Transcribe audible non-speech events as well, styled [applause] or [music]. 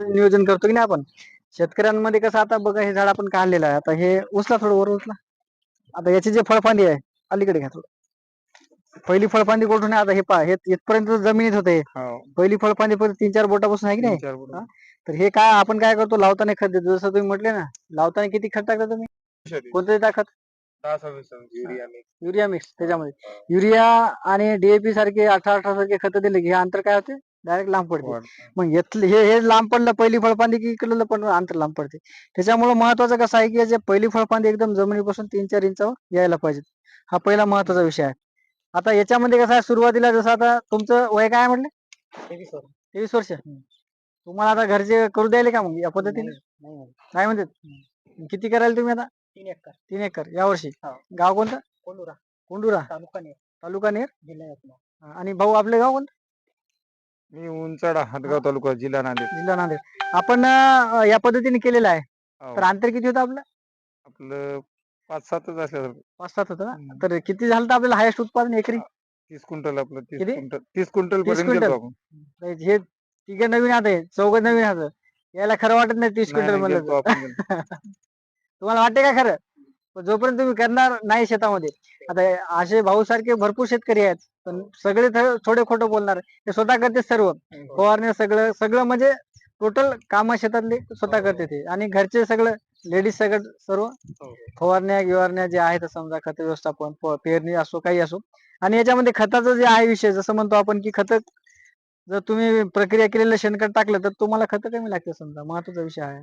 नियोजन करतो की नाही आपण? शेतकऱ्यांमध्ये कसं आता बघा हे झाड आपण काढलेलं आहे. आता हे उचला थोडं वर उचला. आता याची जे फळफांदी आहे अलीकडे घ्या थोडं. पहिली फळफांदी कुठून आता हे पहा हे इथपर्यंत जमिनीत होते. हो. पहिली फळफांदी पर्यंत तीन चार बोटापासून आहे की नाही? तर हे काय आपण काय करतो? लावताना खत देतो. जसं तुम्ही म्हटले ना लावताना किती खत टाकता तुम्ही. कोणतं देता खत युरिया मिक्स त्याच्यामध्ये. युरिया आणि डीएपी सारखे अठरा अठरा सारखे खत दिले की हे अंतर काय होते? डायरेक्ट लांब पडते. मग यातलं हे हे लांब पडलं पहिली फळफांदी की इकडलं पण अंतर लांब पडते. त्याच्यामुळे महत्वाचं कसं आहे की याचे पहिली फळफांदी एकदम जमिनीपासून तीन चार इंचावर यायला पाहिजे. हा पहिला महत्त्वाचा विषय आहे. आता याच्यामध्ये कसं आहे सुरुवातीला जसं आता तुमचं वय काय म्हटलं? तेवीस वर्ष. तुम्हाला आता घरचे करू द्यायले का मग या पद्धतीने? नाही म्हणतात किती करायला तुम्ही आता? तीन एकर. तीन एकर. यावर्षी हो. गाव कोणतं? कोंडुरा. कोंडुरा. तालुका नेर. तालुका नेर? आणि भाऊ आपले गाव कोणतं? मी उंचाडा हातगाव तालुका जिल्हा नांदेड जिल्हा नांदेड आपण अं, या पद्धतीने केलेलं आहे हो. तर अंतर किती होतं आपलं आपलं पाच सातच असल्यासारखं पाच सात होतं ना हम्म. तर किती झालं तर आपल्याला हायेस्ट उत्पादन एकरी तीस क्विंटल आपलं तीस किती? क्विंटल तीस क्विंटल 30 पर्यंत क्विंटल? गेलो आपण. हे तिघे नवीन आहे चौघ नवीन आहे याला खरं वाटत नाही तीस नाही, क्विंटल नाही, म्हणलं गेलतो तर. आपण गेलतो. [laughs] तुम्हाला वाटते का खरं पण जोपर्यंत तुम्ही करणार नाही शेतामध्ये आता असे भाऊ सारखे भरपूर शेतकरी आहेत पण सगळे थोडे खोटं बोलणार ते स्वतः करते सर्व. फवारणी सगळं सगळं म्हणजे टोटल काम शेतातले स्वतः करते ते. आणि घरचे सगळं लेडीज सगळं सर्व फवारण्या गिवारण्या जे आहेत समजा खत व्यवस्थापन पेरणी असो काही असो. आणि याच्यामध्ये खताचं जे आहे विषय जसं म्हणतो आपण की खत जर तुम्ही प्रक्रिया केलेलं शेणखत टाकलं तर तुम्हाला खत कमी लागते समजा. महत्त्वाचा विषय आहे.